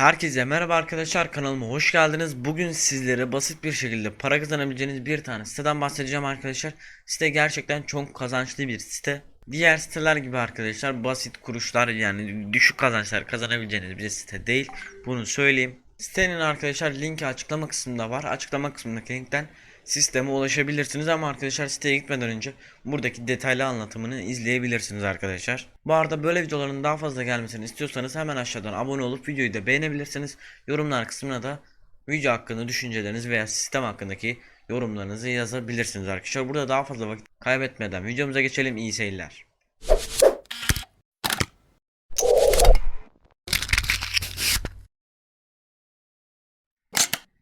Herkese merhaba arkadaşlar kanalıma hoş geldiniz. Bugün sizlere basit bir şekilde para kazanabileceğiniz bir tane siteden bahsedeceğim arkadaşlar. Site gerçekten çok kazançlı bir site. Diğer siteler gibi arkadaşlar basit kuruşlar yani düşük kazançlar kazanabileceğiniz bir site değil. Bunu söyleyeyim. Sitenin arkadaşlar linki açıklama kısmında var. Açıklama kısmındaki linkten sisteme ulaşabilirsiniz ama arkadaşlar siteye gitmeden önce buradaki detaylı anlatımını izleyebilirsiniz arkadaşlar. Bu arada böyle videoların daha fazla gelmesini istiyorsanız hemen aşağıdan abone olup videoyu da beğenebilirsiniz. Yorumlar kısmına da video hakkında düşünceleriniz veya sistem hakkındaki yorumlarınızı yazabilirsiniz arkadaşlar. Burada daha fazla vakit kaybetmeden videomuza geçelim. İyi seyirler.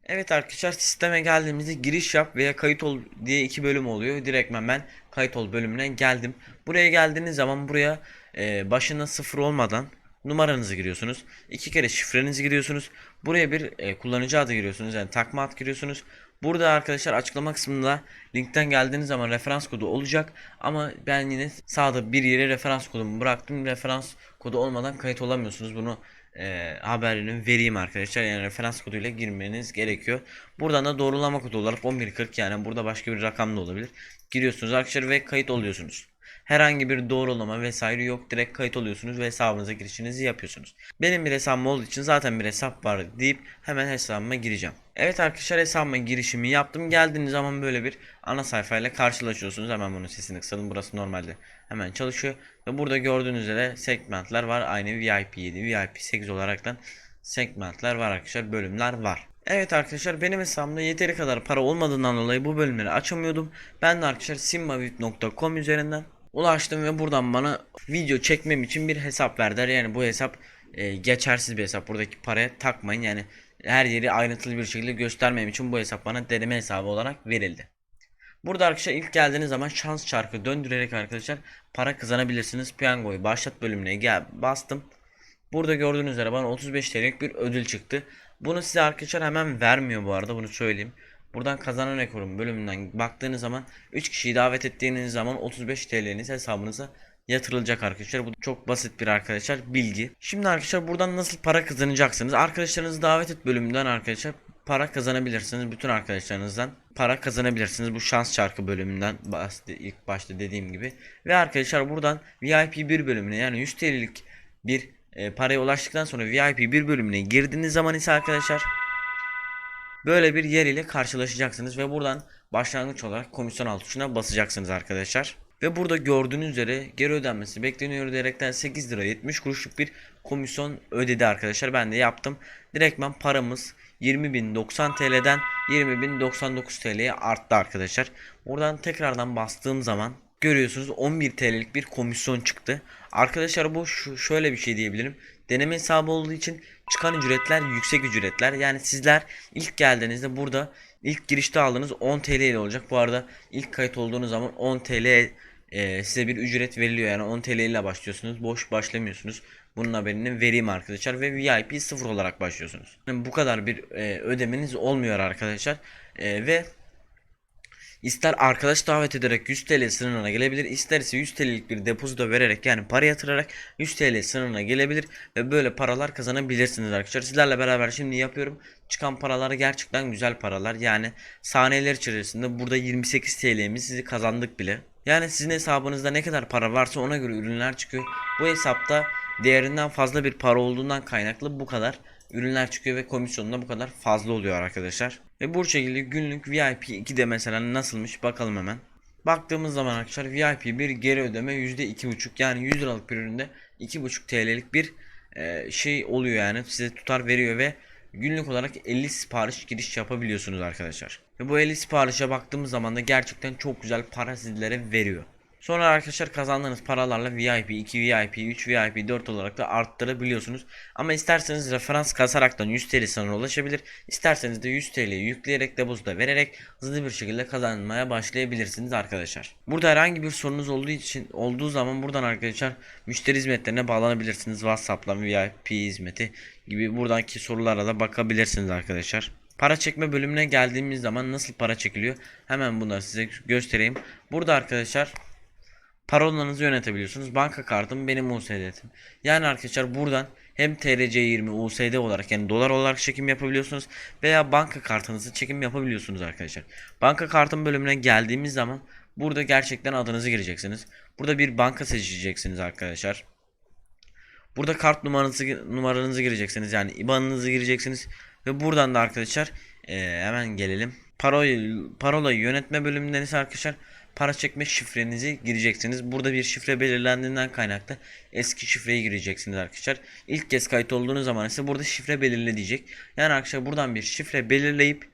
Evet arkadaşlar sisteme geldiğimizde giriş yap veya kayıt ol diye iki bölüm oluyor. Direktmen ben kayıt ol bölümüne geldim. Buraya geldiğiniz zaman buraya e, başına sıfır olmadan numaranızı giriyorsunuz. iki kere şifrenizi giriyorsunuz. Buraya bir e, kullanıcı adı giriyorsunuz. Yani takma ad giriyorsunuz. Burada arkadaşlar açıklama kısmında linkten geldiğiniz zaman referans kodu olacak. Ama ben yine sağda bir yere referans kodumu bıraktım. Referans kodu olmadan kayıt olamıyorsunuz. Bunu e, haberini vereyim arkadaşlar. Yani referans koduyla girmeniz gerekiyor. Buradan da doğrulama kodu olarak 1140 yani burada başka bir rakam da olabilir. Giriyorsunuz arkadaşlar ve kayıt oluyorsunuz. Herhangi bir doğrulama vesaire yok. Direkt kayıt oluyorsunuz ve hesabınıza girişinizi yapıyorsunuz. Benim bir hesabım olduğu için zaten bir hesap var deyip hemen hesabıma gireceğim. Evet arkadaşlar hesabıma girişimi yaptım. Geldiğiniz zaman böyle bir ana sayfayla karşılaşıyorsunuz. Hemen bunun sesini kısalım. Burası normalde hemen çalışıyor. Ve burada gördüğünüz üzere segmentler var. Aynı VIP 7, VIP 8 olaraktan segmentler var arkadaşlar. Bölümler var. Evet arkadaşlar benim hesabımda yeteri kadar para olmadığından dolayı bu bölümleri açamıyordum. Ben de arkadaşlar simbavip.com üzerinden ulaştım ve buradan bana video çekmem için bir hesap verdiler. Yani bu hesap e, geçersiz bir hesap. Buradaki paraya takmayın. Yani her yeri ayrıntılı bir şekilde göstermem için bu hesap bana deneme hesabı olarak verildi. Burada arkadaşlar ilk geldiğiniz zaman şans çarkı döndürerek arkadaşlar para kazanabilirsiniz. Piyangoyu başlat bölümüne gel bastım. Burada gördüğünüz üzere bana 35 TL'lik bir ödül çıktı. Bunu size arkadaşlar hemen vermiyor bu arada bunu söyleyeyim. Buradan kazanan rekorum bölümünden baktığınız zaman 3 kişiyi davet ettiğiniz zaman 35 TL'niz hesabınıza yatırılacak arkadaşlar. Bu çok basit bir arkadaşlar bilgi. Şimdi arkadaşlar buradan nasıl para kazanacaksınız? Arkadaşlarınızı davet et bölümünden arkadaşlar para kazanabilirsiniz. Bütün arkadaşlarınızdan para kazanabilirsiniz. Bu şans çarkı bölümünden ilk başta dediğim gibi. Ve arkadaşlar buradan VIP 1 bölümüne yani 100 TL'lik bir e, paraya ulaştıktan sonra VIP 1 bölümüne girdiğiniz zaman ise arkadaşlar böyle bir yer ile karşılaşacaksınız ve buradan başlangıç olarak komisyon alt tuşuna basacaksınız arkadaşlar. Ve burada gördüğünüz üzere geri ödenmesi bekleniyor diyerekten 8 lira 70 kuruşluk bir komisyon ödedi arkadaşlar. Ben de yaptım. Direktmen paramız 20.090 TL'den 20.099 TL'ye arttı arkadaşlar. Buradan tekrardan bastığım zaman görüyorsunuz 11 TL'lik bir komisyon çıktı. Arkadaşlar bu şöyle bir şey diyebilirim. Deneme hesabı olduğu için çıkan ücretler yüksek ücretler. Yani sizler ilk geldiğinizde burada ilk girişte aldığınız 10 TL ile olacak. Bu arada ilk kayıt olduğunuz zaman 10 TL e, size bir ücret veriliyor. Yani 10 TL ile başlıyorsunuz. Boş başlamıyorsunuz. Bunun haberini vereyim arkadaşlar ve VIP 0 olarak başlıyorsunuz. Yani bu kadar bir e, ödemeniz olmuyor arkadaşlar. E, ve İster arkadaş davet ederek 100 TL sınırına gelebilir. ister ise 100 TL'lik bir depozito vererek yani para yatırarak 100 TL sınırına gelebilir. Ve böyle paralar kazanabilirsiniz arkadaşlar. Sizlerle beraber şimdi yapıyorum. Çıkan paralar gerçekten güzel paralar. Yani saniyeler içerisinde burada 28 TL'mizi kazandık bile. Yani sizin hesabınızda ne kadar para varsa ona göre ürünler çıkıyor. Bu hesapta değerinden fazla bir para olduğundan kaynaklı bu kadar ürünler çıkıyor ve komisyonunda bu kadar fazla oluyor arkadaşlar. Ve bu şekilde günlük VIP 2'de mesela nasılmış bakalım hemen. Baktığımız zaman arkadaşlar VIP 1 geri ödeme %2.5 yani 100 liralık bir üründe 2.5 TL'lik bir e, şey oluyor yani size tutar veriyor ve günlük olarak 50 sipariş giriş yapabiliyorsunuz arkadaşlar. Ve bu 50 siparişe baktığımız zaman da gerçekten çok güzel para sizlere veriyor. Sonra arkadaşlar kazandığınız paralarla VIP 2, VIP 3, VIP 4 olarak da arttırabiliyorsunuz. Ama isterseniz referans kasaraktan 100 TL sınırına ulaşabilir. İsterseniz de 100 TL yükleyerek depozita vererek hızlı bir şekilde kazanmaya başlayabilirsiniz arkadaşlar. Burada herhangi bir sorunuz olduğu için olduğu zaman buradan arkadaşlar müşteri hizmetlerine bağlanabilirsiniz. WhatsApp'la VIP hizmeti gibi buradaki sorulara da bakabilirsiniz arkadaşlar. Para çekme bölümüne geldiğimiz zaman nasıl para çekiliyor? Hemen bunları size göstereyim. Burada arkadaşlar Parolalarınızı yönetebiliyorsunuz. Banka kartım benim USDT'm. Yani arkadaşlar buradan hem TRC20 USD olarak yani dolar olarak çekim yapabiliyorsunuz veya banka kartınızı çekim yapabiliyorsunuz arkadaşlar. Banka kartın bölümüne geldiğimiz zaman burada gerçekten adınızı gireceksiniz. Burada bir banka seçeceksiniz arkadaşlar. Burada kart numaranızı numaranızı gireceksiniz yani IBAN'ınızı gireceksiniz ve buradan da arkadaşlar eee, hemen gelelim. Parolayı, parolayı yönetme bölümünden ise arkadaşlar para çekme şifrenizi gireceksiniz. Burada bir şifre belirlendiğinden kaynaklı eski şifreyi gireceksiniz arkadaşlar. İlk kez kayıt olduğunuz zaman ise burada şifre belirle diyecek. Yani arkadaşlar buradan bir şifre belirleyip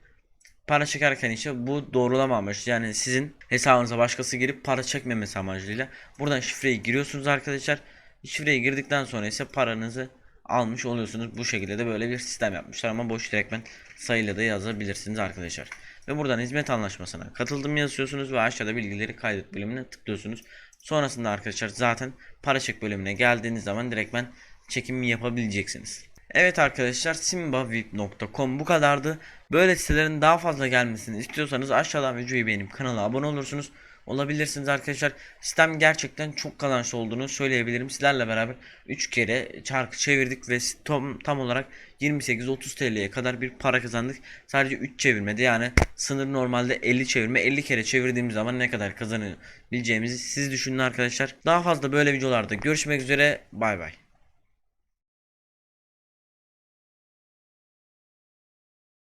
para çekerken işte bu doğrulama amaçlı yani sizin hesabınıza başkası girip para çekmemesi amacıyla buradan şifreyi giriyorsunuz arkadaşlar. Şifreyi girdikten sonra ise paranızı almış oluyorsunuz. Bu şekilde de böyle bir sistem yapmışlar ama boş direktmen sayıyla da yazabilirsiniz arkadaşlar. Ve buradan hizmet anlaşmasına katıldım yazıyorsunuz ve aşağıda bilgileri kaydet bölümüne tıklıyorsunuz. Sonrasında arkadaşlar zaten para çek bölümüne geldiğiniz zaman direktmen çekimi yapabileceksiniz. Evet arkadaşlar simbavip.com bu kadardı. Böyle sitelerin daha fazla gelmesini istiyorsanız aşağıdan videoyu beğenip kanala abone olursunuz. Olabilirsiniz arkadaşlar. Sistem gerçekten çok kazançlı olduğunu söyleyebilirim. Sizlerle beraber 3 kere çarkı çevirdik ve tam, tam olarak 28-30 TL'ye kadar bir para kazandık. Sadece 3 çevirmede yani sınır normalde 50 çevirme 50 kere çevirdiğimiz zaman ne kadar kazanabileceğimizi siz düşünün arkadaşlar. Daha fazla böyle videolarda görüşmek üzere. Bay bay.